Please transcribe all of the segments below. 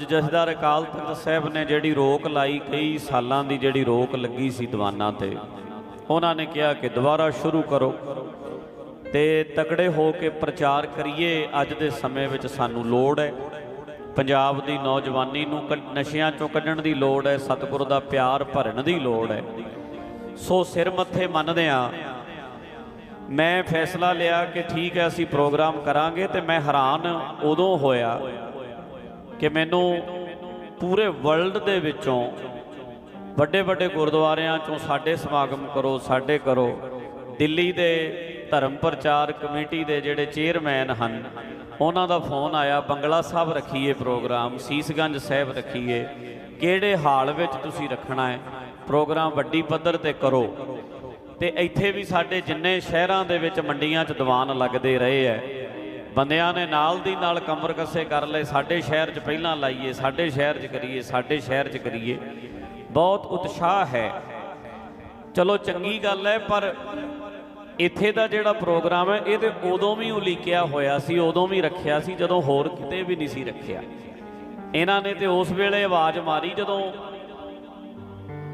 ਜਥੇਦਾਰ ਅਕਾਲ ਤਖਤ ਸਾਹਿਬ ਨੇ ਜਿਹੜੀ ਰੋਕ ਲਾਈ, ਕਈ ਸਾਲਾਂ ਦੀ ਜਿਹੜੀ ਰੋਕ ਲੱਗੀ ਸੀ ਦੀਵਾਨਾਂ ਤੇ। ਉਹਨਾਂ ਨੇ ਕਿਹਾ ਕਿ ਦੁਬਾਰਾ ਸ਼ੁਰੂ ਕਰੋ ਤੇ ਤਕੜੇ ਹੋ ਕੇ ਪ੍ਰਚਾਰ ਕਰੀਏ। ਅੱਜ ਦੇ ਸਮੇਂ ਵਿੱਚ ਸਾਨੂੰ ਲੋੜ ਹੈ। ਪੰਜਾਬ ਦੀ ਨੌਜਵਾਨੀ ਨੂੰ ਕ- ਨਸ਼ਿਆਂ ਚੋਂ ਕੱਢਣ ਦੀ ਲੋੜ ਹੈ। ਸਤਿਗੁਰ ਦਾ ਪਿਆਰ ਭਰਨ ਦੀ ਲੋੜ ਹੈ। ਸੋ ਸਿਰ ਮੱਥੇ ਮੰਨਦੇ ਆ ਮੈਂ ਫੈਸਲਾ ਲਿਆ ਕਿ ਠੀਕ ਹੈ, ਅਸੀਂ ਪ੍ਰੋਗਰਾਮ ਕਰਾਂਗੇ ਤੇ ਮੈਂ ਹੈਰਾਨ ਉਦੋਂ ਹੋਇਆ ਕਿ ਮੈਨੂੰ ਪੂਰੇ ਵਰਲਡ ਦੇ ਵਿੱਚੋਂ ਵੱਡੇ ਵੱਡੇ ਗੁਰਦੁਆਰਿਆਂ ਚੋਂ ਸਾਡੇ ਸਮਾਗਮ ਕਰੋ, ਸਾਡੇ ਕਰੋ। ਦਿੱਲੀ ਦੇ ਧਰਮ ਪ੍ਰਚਾਰ ਕਮੇਟੀ ਦੇ ਜਿਹੜੇ ਚੇਅਰਮੈਨ ਹਨ, ਉਹਨਾਂ ਦਾ ਫੋਨ ਆਇਆ, ਬੰਗਲਾ ਸਾਹਿਬ ਰੱਖੀਏ ਪ੍ਰੋਗਰਾਮ, ਸੀਸਗੰਜ ਸਾਹਿਬ ਰੱਖੀਏ। ਕਿਹੜੇ ਹਾਲ ਵਿੱਚ ਤੁਸੀਂ ਰੱਖਣਾ ਹੈ? ਪ੍ਰੋਗਰਾਮ ਵੱਡੀ ਪੱਧਰ ਤੇ ਕਰੋ। ਤੇ ਇੱਥੇ ਵੀ ਸਾਡੇ ਜਿੰਨੇ ਸ਼ਹਿਰਾਂ ਦੇ ਵਿੱਚ ਮੰਡੀਆਂ 'ਚ ਦੀਵਾਨ ਲੱਗਦੇ ਰਹੇ ਐ ਬੰਦਿਆਂ ਨੇ ਨਾਲ ਦੀ ਨਾਲ ਕਮਰ ਕੱਸੇ ਕਰ ਲਏ, ਸਾਡੇ ਸ਼ਹਿਰ 'ਚ ਪਹਿਲਾਂ ਲਾਈਏ, ਸਾਡੇ ਸ਼ਹਿਰ 'ਚ ਕਰੀਏ, ਸਾਡੇ ਸ਼ਹਿਰ 'ਚ ਕਰੀਏ। ਬਹੁਤ ਉਤਸ਼ਾਹ ਹੈ। ਚਲੋ ਚੰਗੀ ਗੱਲ ਹੈ, ਪਰ ਇੱਥੇ ਦਾ ਜਿਹੜਾ ਪ੍ਰੋਗਰਾਮ ਹੈ ਇਹ ਤੇ ਉਦੋਂ ਵੀ ਉਲੀਕਿਆ ਹੋਇਆ ਸੀ, ਉਦੋਂ ਵੀ ਰੱਖਿਆ ਸੀ, ਜਦੋਂ ਹੋਰ ਕਿਤੇ ਵੀ ਨਹੀਂ ਸੀ ਰੱਖਿਆ। ਇਹਨਾਂ ਨੇ ਤੇ ਉਸ ਵੇਲੇ ਆਵਾਜ਼ ਮਾਰੀ, ਜਦੋਂ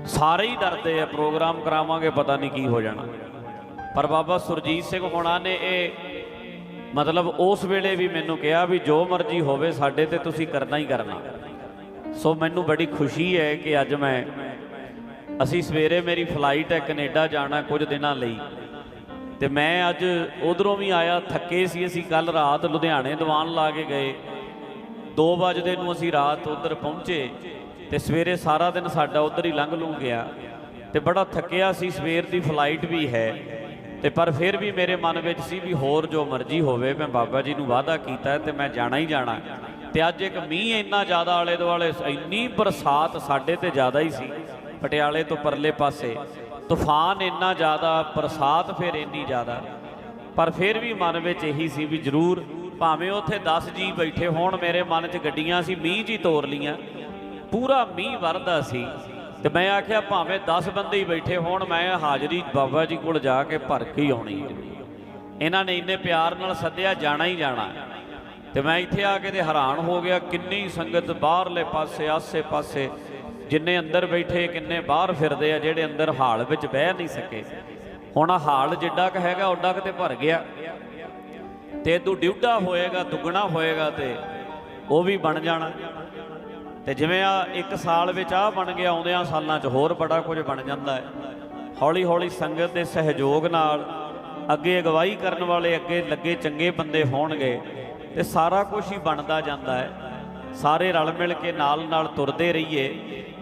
ਸਾਰੇ ਹੀ ਡਰਦੇ ਆ, ਪ੍ਰੋਗਰਾਮ ਕਰਾਵਾਂਗੇ, ਪਤਾ ਨਹੀਂ ਕੀ ਹੋ ਜਾਣਾ। ਪਰ ਬਾਬਾ ਸੁਰਜੀਤ ਸਿੰਘ ਹੋਣਾ ਨੇ ਇਹ ਮਤਲਬ ਉਸ ਵੇਲੇ ਵੀ ਮੈਨੂੰ ਕਿਹਾ ਵੀ ਜੋ ਮਰਜ਼ੀ ਹੋਵੇ, ਸਾਡੇ ਤੇ ਤੁਸੀਂ ਕਰਨਾ ਹੀ ਕਰਨਾ। ਸੋ ਮੈਨੂੰ ਬੜੀ ਖੁਸ਼ੀ ਹੈ ਕਿ ਅੱਜ ਮੈਂ, ਅਸੀਂ ਸਵੇਰੇ ਮੇਰੀ ਫਲਾਈਟ ਹੈ ਕੈਨੇਡਾ ਜਾਣਾ ਕੁਝ ਦਿਨਾਂ ਲਈ। ਤੇ ਮੈਂ ਅੱਜ ਉਧਰੋਂ ਵੀ ਆਇਆ, ਥੱਕੇ ਸੀ ਅਸੀਂ ਕੱਲ ਰਾਤ ਲੁਧਿਆਣੇ ਦੀਵਾਨ ਲਾ ਕੇ ਗਏ। 2 ਵਜੇ ਨੂੰ ਅਸੀਂ ਰਾਤ ਉਧਰ ਪਹੁੰਚੇ ਤੇ ਸਵੇਰੇ ਸਾਰਾ ਦਿਨ ਸਾਡਾ ਉਧਰ ਹੀ ਲੰਘ ਲੂ ਗਿਆ। ਤੇ ਬੜਾ ਥੱਕਿਆ ਸੀ, ਸਵੇਰ ਦੀ ਫਲਾਈਟ ਵੀ ਹੈ। ਤੇ ਪਰ ਫਿਰ ਵੀ ਮੇਰੇ ਮਨ ਵਿੱਚ ਸੀ ਵੀ ਹੋਰ ਜੋ ਮਰਜ਼ੀ ਹੋਵੇ, ਮੈਂ ਬਾਬਾ ਜੀ ਨੂੰ ਵਾਅਦਾ ਕੀਤਾ ਹੈ ਤੇ ਮੈਂ ਜਾਣਾ ਹੀ ਜਾਣਾ। ਤੇ ਅੱਜ ਇੱਕ ਮੀਂਹ ਇੰਨਾ ਜ਼ਿਆਦਾ ਆਲੇ ਦੁਆਲੇ, ਇੰਨੀ ਬਰਸਾਤ ਸਾਡੇ ਤੇ ਜ਼ਿਆਦਾ ਹੀ ਸੀ, ਪਟਿਆਲੇ ਤੋਂ ਪਰਲੇ ਪਾਸੇ। ਤੂਫਾਨ ਇੰਨਾ ਜ਼ਿਆਦਾ, ਬਰਸਾਤ ਫਿਰ ਇੰਨੀ ਜ਼ਿਆਦਾ। ਪਰ ਫਿਰ ਵੀ ਮਨ ਵਿੱਚ ਇਹੀ ਸੀ ਵੀ ਜ਼ਰੂਰ, ਭਾਵੇਂ ਉੱਥੇ 10 ਜੀ ਬੈਠੇ ਹੋਣ, ਮੇਰੇ ਮਨ 'ਚ ਗੱਡੀਆਂ ਸੀ, ਮੀਂਹ ਜੀ ਤੋਰ ਲੀਆਂ ਪੂਰਾ ਮੀਂਹ ਵਰਦਾ ਸੀ। ਤੇ ਮੈਂ ਆਖਿਆ, ਭਾਵੇਂ 10 ਬੰਦੇ ਹੀ ਬੈਠੇ ਹੋਣ, ਮੈਂ ਹਾਜ਼ਰੀ ਬਾਬਾ ਜੀ ਕੋਲ ਜਾ ਕੇ ਭਰ ਕੇ ਹੀ ਆਉਣੀ ਇਹਨਾਂ ਨੇ ਇੰਨੇ ਪਿਆਰ ਨਾਲ ਸੱਦਿਆ, ਜਾਣਾ ਹੀ ਜਾਣਾ। ਤੇ ਮੈਂ ਇੱਥੇ ਆ ਕੇ ਤੇ ਹੈਰਾਨ ਹੋ ਗਿਆ, ਕਿੰਨੀ ਸੰਗਤ ਬਾਹਰਲੇ ਪਾਸੇ ਆਸੇ-ਪਾਸੇ ਜਿੰਨੇ ਅੰਦਰ ਬੈਠੇ, ਕਿੰਨੇ ਬਾਹਰ ਫਿਰਦੇ ਆ, ਜਿਹੜੇ ਅੰਦਰ ਹਾਲ ਵਿੱਚ ਬਹਿ ਨਹੀਂ ਸਕੇ। ਹੁਣ ਹਾਲ ਜਿੱਡਾ ਕ ਹੈਗਾ, ਓਡਾ ਕਿਤੇ ਭਰ ਗਿਆ। ਤੇ ਤੂੰ ਡਿਊਟਾ ਹੋਏਗਾ, ਦੁੱਗਣਾ ਹੋਏਗਾ ਤੇ ਉਹ ਵੀ ਬਣ ਜਾਣਾ। ਤੇ ਜਿਵੇਂ ਆ ਇੱਕ ਸਾਲ ਵਿੱਚ ਆ ਬਣ ਗਿਆ ਆਉਂਦਿਆਂ ਸਾਲਾਂ 'ਚ ਹੋਰ ਬੜਾ ਕੁਝ ਬਣ ਜਾਂਦਾ ਹੈ। ਹੌਲੀ ਹੌਲੀ ਸੰਗਤ ਦੇ ਸਹਿਯੋਗ ਨਾਲ ਅੱਗੇ ਅਗਵਾਈ ਕਰਨ ਵਾਲੇ ਅੱਗੇ ਲੱਗੇ ਚੰਗੇ ਬੰਦੇ ਹੋਣਗੇ ਤੇ ਸਾਰਾ ਕੁਝ ਹੀ ਬਣਦਾ ਜਾਂਦਾ ਹੈ। ਸਾਰੇ ਰਲ ਮਿਲ ਕੇ ਨਾਲ ਨਾਲ ਤੁਰਦੇ ਰਹੀਏ।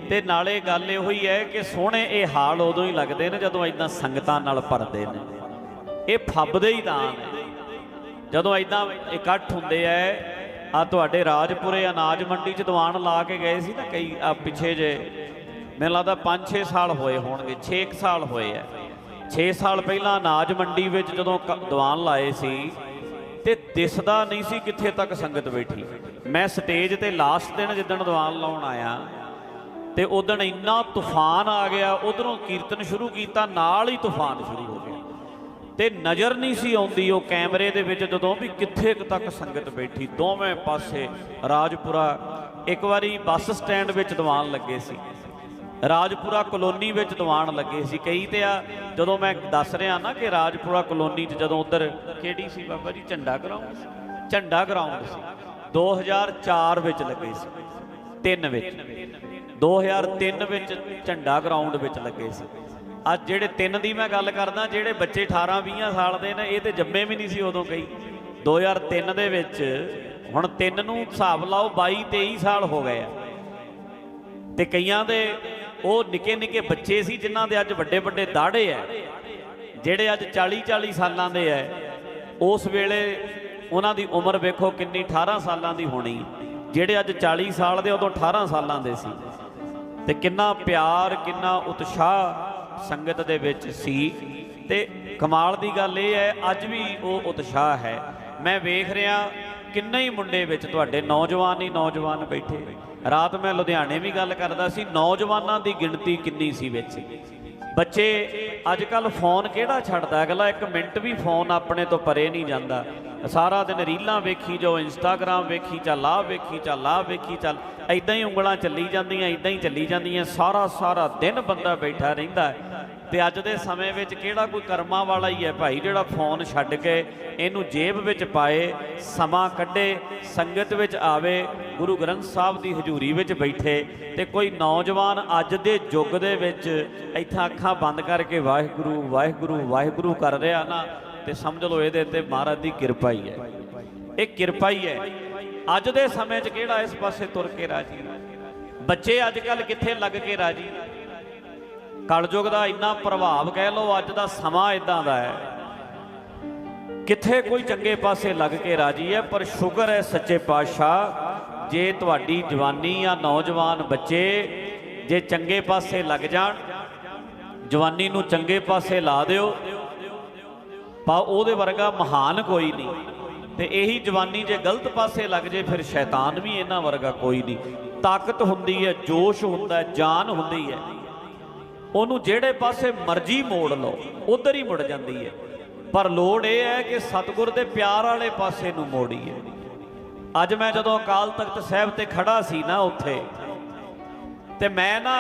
ਤੇ ਨਾਲੇ ਗੱਲ ਇਹੋ ਹੀ ਹੈ ਕਿ ਸੋਹਣੇ ਇਹ ਹਾਲ ਉਦੋਂ ਹੀ ਲੱਗਦੇ ਨੇ ਜਦੋਂ ਇਦਾਂ ਸੰਗਤਾਂ ਨਾਲ ਭਰਦੇ ਨੇ। ਇਹ ਫੱਬਦੇ ਹੀ ਤਾਂ ਜਦੋਂ ਇਦਾਂ ਇਕੱਠ ਹੁੰਦੇ ਐ ਆ ਤੁਹਾਡੇ ਰਾਜਪੁਰੇ ਅਨਾਜ ਮੰਡੀ 'ਚ ਦੀਵਾਨ ਲਾ ਕੇ ਗਏ ਸੀ ਨਾ ਕਈ, ਆ ਪਿੱਛੇ ਜੇ। ਮੈਨੂੰ ਲੱਗਦਾ 5-6 ਸਾਲ ਹੋਏ ਹੋਣਗੇ 6 ਸਾਲ ਹੋਏ ਐ 6 ਸਾਲ ਪਹਿਲਾਂ ਅਨਾਜ ਮੰਡੀ ਵਿੱਚ ਜਦੋਂ ਕ- ਦੀਵਾਨ ਲਾਏ ਸੀ, ਤੇ ਦਿਸਦਾ ਨਹੀਂ ਸੀ ਕਿੱਥੇ ਤੱਕ ਸੰਗਤ ਬੈਠੀ। ਮੈਂ ਸਟੇਜ ਤੇ ਲਾਸਟ ਦਿਨ ਜਿੱਦਣ ਦੀਵਾਨ ਲਾਉਣ ਆਇਆ, ਤੇ ਉਦੋਂ ਇੰਨਾ ਤੂਫਾਨ ਆ ਗਿਆ, ਉਧਰੋਂ ਕੀਰਤਨ ਸ਼ੁਰੂ ਕੀਤਾ, ਨਾਲ ਹੀ ਤੂਫਾਨ ਸ਼ੁਰੂ ਹੋ ਤੇ ਨਜ਼ਰ ਨਹੀਂ ਸੀ ਆਉਂਦੀ ਉਹ ਕੈਮਰੇ ਦੇ ਵਿੱਚ ਜਦੋਂ ਵੀ ਕਿੱਥੇ ਤੱਕ ਸੰਗਤ ਬੈਠੀ, ਦੋਵੇਂ ਪਾਸੇ ਰਾਜਪੁਰਾ ਇੱਕ ਵਾਰੀ ਬੱਸ ਸਟੈਂਡ ਵਿੱਚ ਦੀਵਾਨ ਲੱਗੇ ਸੀ। ਰਾਜਪੁਰਾ ਕਲੋਨੀ ਵਿੱਚ ਦੀਵਾਨ ਲੱਗੇ ਸੀ। ਕਈ ਤੇ ਆ, ਜਦੋਂ ਮੈਂ ਦੱਸ ਰਿਹਾ ਨਾ ਕਿ ਰਾਜਪੁਰਾ ਕਲੋਨੀ 'ਚ ਜਦੋਂ ਉਧਰ ਕਿਹੜੀ ਸੀ ਬਾਬਾ ਜੀ? ਝੰਡਾ ਗਰਾਊਂਡ ਸੀ। ਝੰਡਾ ਗਰਾਊਂਡ ਸੀ। 2004 ਵਿੱਚ ਲੱਗੇ ਸੀ। ਤਿੰਨ ਵਿੱਚ। 2003 ਵਿੱਚ ਝੰਡਾ ਗਰਾਊਂਡ ਵਿੱਚ ਲੱਗੇ ਸੀ। ਅੱਜ ਜਿਹੜੇ ਤਿੰਨ ਦੀ ਮੈਂ ਗੱਲ ਕਰਦਾ, ਜਿਹੜੇ ਬੱਚੇ 18 20 ਸਾਲ ਦੇ ਨੇ, ਇਹ ਤੇ ਜੰਮੇ ਵੀ ਨਹੀਂ ਸੀ ਉਦੋਂ ਕਈ। 2003 ਦੇ ਵਿੱਚ ਹੁਣ ਤਿੰਨ ਨੂੰ ਹਿਸਾਬ ਲਾਓ 22 23 ਸਾਲ ਹੋ ਗਏ ਆ। ਤੇ ਕਈਆਂ ਦੇ ਉਹ ਨਿੱਕੇ ਨਿੱਕੇ ਬੱਚੇ ਸੀ, ਜਿਨ੍ਹਾਂ ਦੇ ਅੱਜ ਵੱਡੇ ਵੱਡੇ ਦਾੜੇ ਆ, ਜਿਹੜੇ ਅੱਜ 40 40 ਸਾਲਾਂ ਦੇ ਆ। ਉਸ ਵੇਲੇ ਉਹਨਾਂ ਦੀ ਉਮਰ ਵੇਖੋ ਕਿੰਨੀ 18 ਸਾਲਾਂ ਦੀ ਹੋਣੀ। ਜਿਹੜੇ ਅੱਜ 40 ਸਾਲ ਦੇ, ਉਦੋਂ 18 ਸਾਲਾਂ ਦੇ ਸੀ। ਤੇ ਕਿੰਨਾ ਪਿਆਰ, ਕਿੰਨਾ ਉਤਸ਼ਾਹ ਸੰਗਤ ਦੇ ਵਿੱਚ ਸੀ। ਤੇ ਕਮਾਲ ਦੀ ਗੱਲ ਇਹ ਹੈ, ਅੱਜ ਵੀ ਉਹ ਉਤਸ਼ਾਹ ਹੈ। ਮੈਂ ਵੇਖ ਰਿਹਾ ਕਿੰਨੇ ਹੀ ਮੁੰਡੇ ਵਿੱਚ ਤੁਹਾਡੇ ਨੌਜਵਾਨ ਹੀ ਨੌਜਵਾਨ ਬੈਠੇ। ਰਾਤ ਮੈਂ ਲੁਧਿਆਣੇ ਵੀ ਗੱਲ ਕਰਦਾ ਸੀ, ਨੌਜਵਾਨਾਂ ਦੀ ਗਿਣਤੀ ਕਿੰਨੀ ਸੀ ਵਿੱਚ। ਬੱਚੇ ਅੱਜ ਕੱਲ ਫੋਨ ਕਿਹੜਾ ਛੱਡਦਾ? ਅਗਲਾ ਇੱਕ ਮਿੰਟ ਵੀ ਫੋਨ ਆਪਣੇ ਤੋਂ ਪਰੇ ਨਹੀਂ ਜਾਂਦਾ। ਸਾਰਾ ਦਿਨ ਰੀਲਾਂ ਵੇਖੀ ਜਾਓ ਇੰਸਟਾਗ੍ਰam ਵੇਖੀ ਚੱਲ, ਆਹ ਵੇਖੀ ਚੱਲ, ਆਹ ਵੇਖੀ ਚੱਲ। ਐਦਾਂ ਹੀ ਉਂਗਲਾਂ ਚੱਲੀ ਜਾਂਦੀਆਂ ਐਦਾਂ ਹੀ ਚੱਲੀ ਜਾਂਦੀਆਂ। ਸਾਰਾ ਸਾਰਾ ਦਿਨ ਬੰਦਾ ਬੈਠਾ ਰਹਿੰਦਾ ਹੈ। ਤੇ ਅੱਜ ਦੇ ਸਮੇਂ ਵਿੱਚ ਕਿਹੜਾ ਕੋਈ ਕਰਮਾਂ ਵਾਲਾ ਹੀ ਹੈ ਭਾਈ? ਜਿਹੜਾ ਫੋਨ ਛੱਡ ਕੇ ਇਹਨੂੰ ਜੇਬ ਵਿੱਚ ਪਾਏ, ਸਮਾਂ ਕੱਢੇ, ਸੰਗਤ ਵਿੱਚ ਆਵੇ, ਗੁਰੂ ਗ੍ਰੰਥ ਸਾਹਿਬ ਦੀ ਹਜ਼ੂਰੀ ਵਿੱਚ ਬੈਠੇ ਤੇ ਕੋਈ ਨੌਜਵਾਨ ਅੱਜ ਦੇ ਯੁੱਗ ਦੇ ਵਿੱਚ ਇੱਥਾਂ ਅੱਖਾਂ ਬੰਦ ਕਰਕੇ ਵਾਹਿਗੁਰੂ ਵਾਹਿਗੁਰੂ ਵਾਹਿਗੁਰੂ ਕਰ ਰਿਹਾ ਨਾ, ਤੇ ਸਮਝ ਲਓ ਇਹਦੇ ਤੇ ਮਹਾਰਾਜ ਦੀ ਕਿਰਪਾ ਹੀ ਹੈ। ਇਹ ਕਿਰਪਾ ਹੀ ਹੈ। ਅੱਜ ਦੇ ਸਮੇਂ 'ਚ ਕਿਹੜਾ ਇਸ ਪਾਸੇ ਤੁਰ ਕੇ ਰਾਜੀ? ਬੱਚੇ ਅੱਜ ਕੱਲ ਕਿੱਥੇ ਲੱਗ ਕੇ ਰਾਜੀ? ਕਲਯੁਗ ਦਾ ਇੰਨਾ ਪ੍ਰਭਾਵ ਕਹਿ ਲਓ, ਅੱਜ ਦਾ ਸਮਾਂ ਇਦਾਂ ਦਾ ਹੈ। ਕਿੱਥੇ ਕੋਈ ਚੰਗੇ ਪਾਸੇ ਲੱਗ ਕੇ ਰਾਜੀ ਹੈ, ਪਰ ਸ਼ੁਕਰ ਹੈ ਸੱਚੇ ਪਾਤਸ਼ਾਹ, ਜੇ ਤੁਹਾਡੀ ਜਵਾਨੀ ਜਾਂ ਨੌਜਵਾਨ ਬੱਚੇ ਜੇ ਚੰਗੇ ਪਾਸੇ ਲੱਗ ਜਾਣ, ਜਵਾਨੀ ਨੂੰ ਚੰਗੇ ਪਾਸੇ ਲਾ ਦਿਓ ਪਾ ਉਹਦੇ ਵਰਗਾ ਮਹਾਨ ਕੋਈ ਨਹੀਂ। ਤੇ ਇਹੀ ਜਵਾਨੀ ਜੇ ਗਲਤ ਪਾਸੇ ਲੱਗ ਜੇ, ਫਿਰ ਸ਼ੈਤਾਨ ਵੀ ਇਹਨਾਂ ਵਰਗਾ ਕੋਈ ਨਹੀਂ। ਤਾਕਤ ਹੁੰਦੀ ਹੈ, ਜੋਸ਼ ਹੁੰਦਾ ਹੈ, ਜਾਨ ਹੁੰਦੀ ਹੈ। ਉਹਨੂੰ ਜਿਹੜੇ ਪਾਸੇ ਮਰਜ਼ੀ ਮੋੜ ਲਓ, ਉਧਰ ਹੀ ਮੁੜ ਜਾਂਦੀ ਹੈ। ਪਰ ਲੋੜ ਇਹ ਹੈ ਕਿ ਸਤਿਗੁਰ ਦੇ ਪਿਆਰ ਵਾਲੇ ਪਾਸੇ ਨੂੰ ਮੋੜੀਏ। ਅੱਜ ਮੈਂ ਜਦੋਂ ਅਕਾਲ ਤਖਤ ਸਾਹਿਬ ਤੇ ਖੜਾ ਸੀ ਨਾ ਉੱਥੇ, ਤੇ ਮੈਂ ਨਾ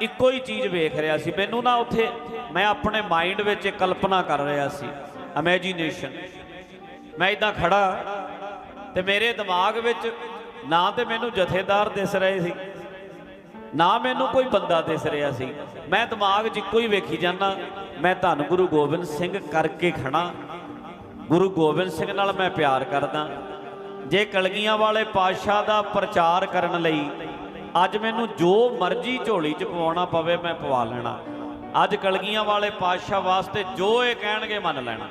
ਇੱਕੋ ਹੀ ਚੀਜ਼ ਵੇਖ ਰਿਹਾ ਸੀ। ਮੈਨੂੰ ਨਾ ਉੱਥੇ, ਮੈਂ ਆਪਣੇ ਮਾਈਂਡ ਵਿੱਚ ਕਲਪਨਾ ਕਰ ਰਿਹਾ ਸੀ ਇਮੇਜਿਨੇਸ਼ਨ ਮੈਂ ਇਦਾਂ ਖੜਾ, ਤੇ ਮੇਰੇ ਦਿਮਾਗ ਵਿੱਚ ਨਾ ਤੇ ਮੈਨੂੰ ਜਥੇਦਾਰ ਦਿਸ ਰਹੇ ਸੀ ਨਾ ਮੈਨੂੰ ਕੋਈ ਬੰਦਾ ਦਿਸ ਰਿਹਾ ਸੀ। ਮੈਂ ਦਿਮਾਗ 'ਚ ਇੱਕੋ ਹੀ ਵੇਖੀ ਜਾਂਦਾ। ਮੈਂ ਧੰਨ ਗੁਰੂ ਗੋਬਿੰਦ ਸਿੰਘ ਕਰਕੇ ਖੜਾ ਗੁਰੂ ਗੋਬਿੰਦ ਸਿੰਘ ਨਾਲ ਮੈਂ ਪਿਆਰ ਕਰਦਾ। ਜੇ ਕਲਗੀਆਂ ਵਾਲੇ ਪਾਤਸ਼ਾਹ ਦਾ ਪ੍ਰਚਾਰ ਕਰਨ ਲਈ ਅੱਜ ਮੈਨੂੰ ਜੋ ਮਰਜ਼ੀ ਝੋਲੀ 'ਚ ਪਵਾਉਣਾ ਪਵੇ, ਮੈਂ ਪਵਾ ਲੈਣਾ। ਅੱਜ ਕਲਗੀਆਂ ਵਾਲੇ ਪਾਤਸ਼ਾਹ ਵਾਸਤੇ ਜੋ ਇਹ ਕਹਿਣਗੇ, ਮੰਨ ਲੈਣਾ।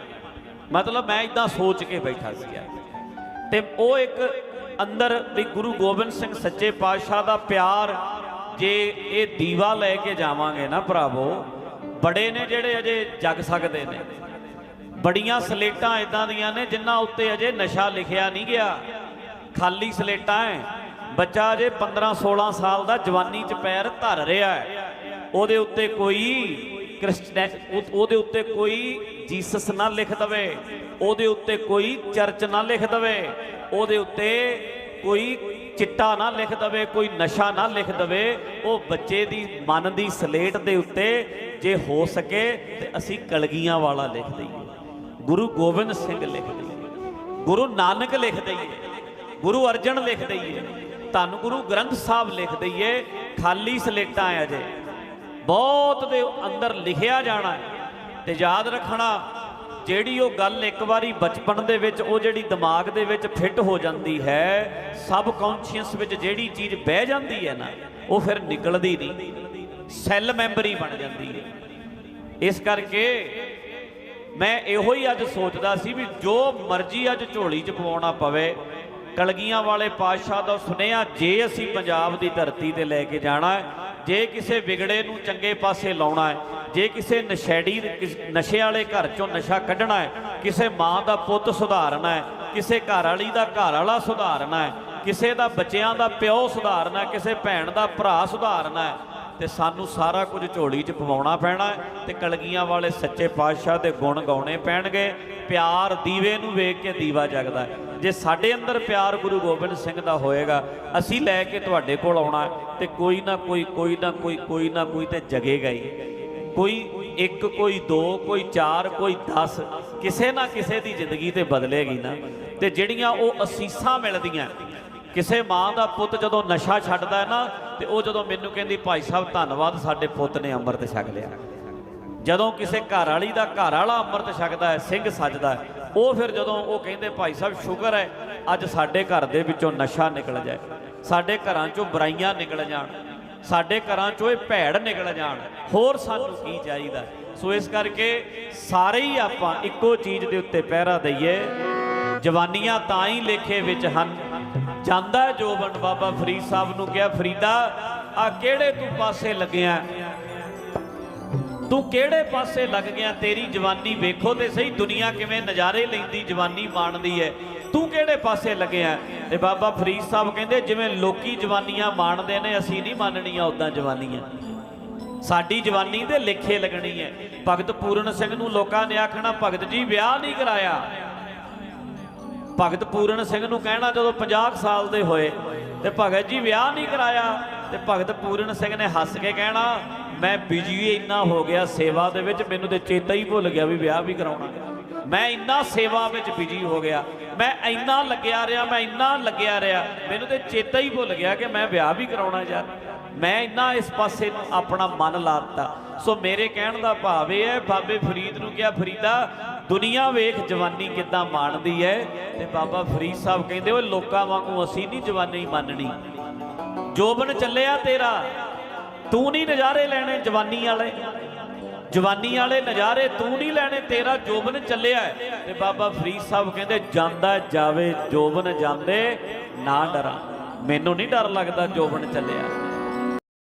ਮਤਲਬ ਮੈਂ ਇਦਾਂ ਸੋਚ ਕੇ ਬੈਠਾ ਸੀ। ਯਾਰ ਤੇ ਉਹ ਇੱਕ ਅੰਦਰ ਵੀ ਗੁਰੂ ਗੋਬਿੰਦ ਸਿੰਘ ਸੱਚੇ ਪਾਤਸ਼ਾਹ ਦਾ ਪਿਆਰ ਜੇ ਇਹ ਦੀਵਾ ਲੈ ਕੇ ਜਾਵਾਂਗੇ ਨਾ ਭਰਾਵੋ, ਬੜੇ ਨੇ ਜਿਹੜੇ ਅਜੇ ਜਗ ਸਕਦੇ ਨੇ। ਬੜੀਆਂ ਸਲੇਟਾਂ ਇਦਾਂ ਦੀਆਂ ਨੇ ਜਿਨ੍ਹਾਂ ਉੱਤੇ ਅਜੇ ਨਸ਼ਾ ਲਿਖਿਆ ਨਹੀਂ ਗਿਆ। ਖਾਲੀ ਸਲੇਟਾਂ ਐ। ਬੱਚਾ ਅਜੇ 15 16 ਸਾਲ ਦਾ ਜਵਾਨੀ 'ਚ ਪੈਰ ਧਰ ਰਿਹਾ ਹੈ ਉਹਦੇ ਉੱਤੇ ਕੋਈ ਕ੍ਰਿਸਚਨ ਉਹਦੇ ਉੱਤੇ ਕੋਈ ਜੀਸਸ ਨਾ ਲਿਖ ਦਵੇ। ਉਹਦੇ ਉੱਤੇ ਕੋਈ ਚਰਚ ਨਾ ਲਿਖ ਦਵੇ। ਉਹਦੇ ਉੱਤੇ ਕੋਈ ਚਿੱਟਾ ਨਾ ਲਿਖ ਦਵੇ, ਕੋਈ ਨਸ਼ਾ ਨਾ ਲਿਖ ਦਵੇ, ਉਹ ਬੱਚੇ ਦੀ ਮਨ ਦੀ ਸਲੇਟ ਦੇ ਉੱਤੇ ਜੇ ਹੋ ਸਕੇ ਤੇ ਅਸੀਂ ਕਲਗੀਆਂ ਵਾਲਾ ਲਿਖ ਦਈਏ। ਗੁਰੂ ਗੋਬਿੰਦ ਸਿੰਘ ਲਿਖ ਦਈਏ, ਗੁਰੂ ਨਾਨਕ ਲਿਖ ਦਈਏ, ਗੁਰੂ ਅਰਜਨ ਲਿਖ ਦਈਏ, ਧੰਨ ਗੁਰੂ ਗ੍ਰੰਥ ਸਾਹਿਬ ਲਿਖ ਦਈਏ, ਖਾਲੀ ਸਲੇਟਾਂ ਆ ਅਜੇ। ਬਹੁਤ ਦੇ ਅੰਦਰ ਲਿਖਿਆ ਜਾਣਾ ਹੈ ਤੇ ਯਾਦ ਰੱਖਣਾ ਜਿਹੜੀ ਉਹ ਗੱਲ ਇੱਕ ਵਾਰੀ ਬਚਪਨ ਦੇ ਵਿੱਚ, ਉਹ ਜਿਹੜੀ ਦਿਮਾਗ ਦੇ ਵਿੱਚ ਫਿੱਟ ਹੋ ਜਾਂਦੀ ਹੈ, ਸਬ ਕੌਂਸ਼ੀਅਸ ਵਿੱਚ ਜਿਹੜੀ ਚੀਜ਼ ਬਹਿ ਜਾਂਦੀ ਹੈ ਨਾ, ਉਹ ਫਿਰ ਨਿਕਲਦੀ ਨਹੀਂ। ਸੈੱਲ ਮੈਮਰੀ ਬਣ ਜਾਂਦੀ ਹੈ। ਇਸ ਕਰਕੇ ਮੈਂ ਇਹੋ ਹੀ ਅੱਜ ਸੋਚਦਾ ਸੀ ਵੀ ਜੋ ਮਰਜ਼ੀ ਅੱਜ ਝੋਲੀ 'ਚ ਪਵਾਉਣਾ ਪਵੇ, ਕਲਗੀਆਂ ਵਾਲੇ ਪਾਤਸ਼ਾਹ ਦਾ ਸੁਨੇਹਾ ਜੇ ਅਸੀਂ ਪੰਜਾਬ ਦੀ ਧਰਤੀ ਤੇ ਲੈ ਕੇ ਜਾਣਾ ਹੈ ਜੇ ਕਿਸੇ ਵਿਗੜੇ ਨੂੰ ਚੰਗੇ ਪਾਸੇ ਲਾਉਣਾ ਹੈ ਜੇ ਕਿਸੇ ਨਸ਼ੇੜੀ ਕਿਸ- ਨਸ਼ੇ ਵਾਲੇ ਘਰ ਚੋਂ ਨਸ਼ਾ ਕੱਢਣਾ ਹੈ, ਕਿਸੇ ਮਾਂ ਦਾ ਪੁੱਤ ਸੁਧਾਰਨਾ ਹੈ, ਕਿਸੇ ਘਰ ਵਾਲੀ ਦਾ ਘਰ ਵਾਲਾ ਸੁਧਾਰਨਾ ਹੈ, ਕਿਸੇ ਦਾ ਬੱਚਿਆਂ ਦਾ ਪਿਓ ਸੁਧਾਰਨਾ ਹੈ, ਕਿਸੇ ਭੈਣ ਦਾ ਭਰਾ ਸੁਧਾਰਨਾ ਹੈ, ਤੇ ਸਾਨੂੰ ਸਾਰਾ ਕੁਝ ਝੋਲੀ 'ਚ ਪਵਾਉਣਾ ਪੈਣਾ ਹੈ ਤੇ ਕਲਗੀਆਂ ਵਾਲੇ ਸੱਚੇ ਪਾਤਸ਼ਾਹ ਦੇ ਗੁਣ ਗਾਉਣੇ ਪੈਣਗੇ, ਪਿਆਰ ਦੀਵੇ ਨੂੰ ਵੇਖ ਕੇ ਦੀਵਾ ਜਗਦਾ ਜੇ ਸਾਡੇ ਅੰਦਰ ਪਿਆਰ ਗੁਰੂ ਗੋਬਿੰਦ ਸਿੰਘ ਦਾ ਹੋਏਗਾ, ਅਸੀਂ ਲੈ ਕੇ ਤੁਹਾਡੇ ਕੋਲ ਆਉਣਾ ਹੈ ਤੇ ਕੋਈ ਨਾ ਕੋਈ ਕੋਈ ਨਾ ਕੋਈ ਕੋਈ ਨਾ ਕੋਈ ਤੇ ਜਗੇਗਾ ਹੀ। ਕੋਈ ਇੱਕ, ਕੋਈ ਦੋ, ਕੋਈ ਚਾਰ, ਕੋਈ 10 ਕਿਸੇ ਨਾ ਕਿਸੇ ਦੀ ਜ਼ਿੰਦਗੀ ਤੇ ਬਦਲੇਗੀ ਨਾ। ਤੇ ਜਿਹੜੀਆਂ ਉਹ ਅਸੀਸਾਂ ਮਿਲਦੀਆਂ, ਕਿਸੇ ਮਾਂ ਦਾ ਪੁੱਤ ਜਦੋਂ ਨਸ਼ਾ ਛੱਡਦਾ ਹੈ ਨਾ, ਤੇ ਉਹ ਜਦੋਂ ਮੈਨੂੰ ਕਹਿੰਦੀ, ਭਾਈ ਸਾਹਿਬ, ਧੰਨਵਾਦ, ਸਾਡੇ ਪੁੱਤ ਨੇ ਅੰਮ੍ਰਿਤ ਛਕ ਲਿਆ। ਜਦੋਂ ਕਿਸੇ ਘਰ ਵਾਲੀ ਦਾ ਘਰ ਵਾਲਾ ਅੰਮ੍ਰਿਤ ਛਕਦਾ ਹੈ, ਸਿੰਘ ਸੱਜਦਾ ਹੈ, ਉਹ ਫਿਰ ਜਦੋਂ ਉਹ ਕਹਿੰਦੇ, ਭਾਈ ਸਾਹਿਬ, ਸ਼ੁਕਰ ਹੈ, ਅੱਜ ਸਾਡੇ ਘਰ ਦੇ ਵਿੱਚੋਂ ਨਸ਼ਾ ਨਿਕਲ ਜਾਏ। ਸਾਡੇ ਘਰਾਂ ਚੋਂ ਬੁਰਾਈਆਂ ਨਿਕਲ ਜਾਣ। ਸਾਡੇ ਘਰਾਂ ਚੋਂ ਇਹ ਭੈੜ ਨਿਕਲ ਜਾਣ। ਹੋਰ ਸਾਨੂੰ ਕੀ ਚਾਹੀਦਾ? ਸੋ ਇਸ ਕਰਕੇ ਸਾਰੇ ਹੀ ਆਪਾਂ ਇੱਕੋ ਚੀਜ਼ ਦੇ ਉੱਤੇ ਪਹਿਰਾ ਦਈਏ। ਜਵਾਨੀਆਂ ਤਾਂ ਹੀ ਲੇਖੇ ਵਿੱਚ ਹਨ। ਜਾਂਦਾ ਹੈ ਜੋਬਨ, ਬਾਬਾ ਫਰੀਦ ਸਾਹਿਬ ਨੂੰ ਕਿਹਾ, ਫਰੀਦਾ, ਆ ਕਿਹੜੇ ਤੂੰ ਪਾਸੇ ਲੱਗਿਆ? ਤੂੰ ਕਿਹੜੇ ਪਾਸੇ ਲੱਗ ਗਿਆ? ਤੇਰੀ ਜਵਾਨੀ ਵੇਖੋ ਤੇ ਸਹੀ ਦੁਨੀਆ ਕਿਵੇਂ ਨਜ਼ਾਰੇ ਲੈਂਦੀ ਜਵਾਨੀ ਮਾਣਦੀ ਹੈ। ਤੂੰ ਕਿਹੜੇ ਪਾਸੇ ਲੱਗਿਆ ਤੇ ਬਾਬਾ ਫਰੀਦ ਸਾਹਿਬ ਕਹਿੰਦੇ, ਜਿਵੇਂ ਲੋਕੀ ਜਵਾਨੀਆਂ ਮਾਣਦੇ ਨੇ, ਅਸੀਂ ਨਹੀਂ ਮੰਨਣੀਆਂ ਉਦਾਂ ਜਵਾਨੀਆਂ। ਸਾਡੀ ਜਵਾਨੀ ਦੇ ਲੇਖੇ ਲੱਗਣੀ ਹੈ ਭਗਤ ਪੂਰਨ ਸਿੰਘ ਨੂੰ ਲੋਕਾਂ ਨੇ ਆਖਣਾ, ਭਗਤ ਜੀ, ਵਿਆਹ ਨਹੀਂ ਕਰਾਇਆ। ਭਗਤ ਪੂਰਨ ਸਿੰਘ ਨੂੰ ਕਹਿਣਾ, ਜਦੋਂ 50 ਕੁ ਸਾਲ ਦੇ ਹੋਏ, ਤੇ ਭਗਤ ਜੀ, ਵਿਆਹ ਨਹੀਂ ਕਰਾਇਆ। ਤੇ ਭਗਤ ਪੂਰਨ ਸਿੰਘ ਨੇ ਹੱਸ ਕੇ ਕਹਿਣਾ, ਮੈਂ ਬਿਜ਼ੀ ਇੰਨਾ ਹੋ ਗਿਆ ਸੇਵਾ ਦੇ ਵਿੱਚ, ਮੈਨੂੰ ਤੇ ਚੇਤਾ ਹੀ ਭੁੱਲ ਗਿਆ ਵੀ ਵਿਆਹ ਵੀ ਕਰਾਉਣਾ। ਮੈਂ ਇੰਨਾ ਸੇਵਾ ਵਿੱਚ ਬਿਜ਼ੀ ਹੋ ਗਿਆ। ਮੈਂ ਇੰਨਾ ਲੱਗਿਆ ਰਿਹਾ, ਮੈਂ ਇੰਨਾ ਲੱਗਿਆ ਰਿਹਾ। ਮੈਨੂੰ ਤੇ ਚੇਤਾ ਹੀ ਭੁੱਲ ਗਿਆ ਕਿ ਮੈਂ ਵਿਆਹ ਵੀ ਕਰਾਉਣਾ ਯਾਰ। ਮੈਂ ਇੰਨਾ ਇਸ ਪਾਸੇ ਨੂੰ ਆਪਣਾ ਮਨ ਲਾ ਦਿੱਤਾ ਸੋ ਮੇਰੇ ਕਹਿਣ ਦਾ ਭਾਵ ਇਹ ਹੈ, ਬਾਬੇ ਫਰੀਦ ਨੂੰ ਕਿਹਾ, ਫਰੀਦਾ, ਦੁਨੀਆ ਵੇਖ ਜਵਾਨੀ ਕਿੱਦਾਂ ਮਾਣਦੀ ਹੈ? ਤੇ ਬਾਬਾ ਫਰੀਦ ਸਾਹਿਬ ਕਹਿੰਦੇ, ਓਏ, ਲੋਕਾਂ ਵਾਂਗੂ ਅਸੀਂ ਨਹੀਂ ਜਵਾਨੀ ਮੰਨਣੀ। ਜੋਬਨ ਚੱਲਿਆ ਤੇਰਾ। ਤੂੰ ਨਹੀਂ ਨਜ਼ਾਰੇ ਲੈਣੇ ਜਵਾਨੀ ਵਾਲੇ। ਜਵਾਨੀ ਵਾਲੇ ਨਜ਼ਾਰੇ ਤੂੰ ਨਹੀਂ ਲੈਣੇ, ਤੇਰਾ ਜੋਬਨ ਚੱਲਿਆ ਤੇ ਬਾਬਾ ਫਰੀਦ ਸਾਹਿਬ ਕਹਿੰਦੇ, ਜਾਂਦਾ ਜਾਵੇ, ਜੋਬਨ ਜਾਂਦੇ, ਨਾ ਡਰਾਂ। ਮੈਨੂੰ ਨਹੀਂ ਡਰ ਲੱਗਦਾ ਜੋਬਨ ਚੱਲਿਆ।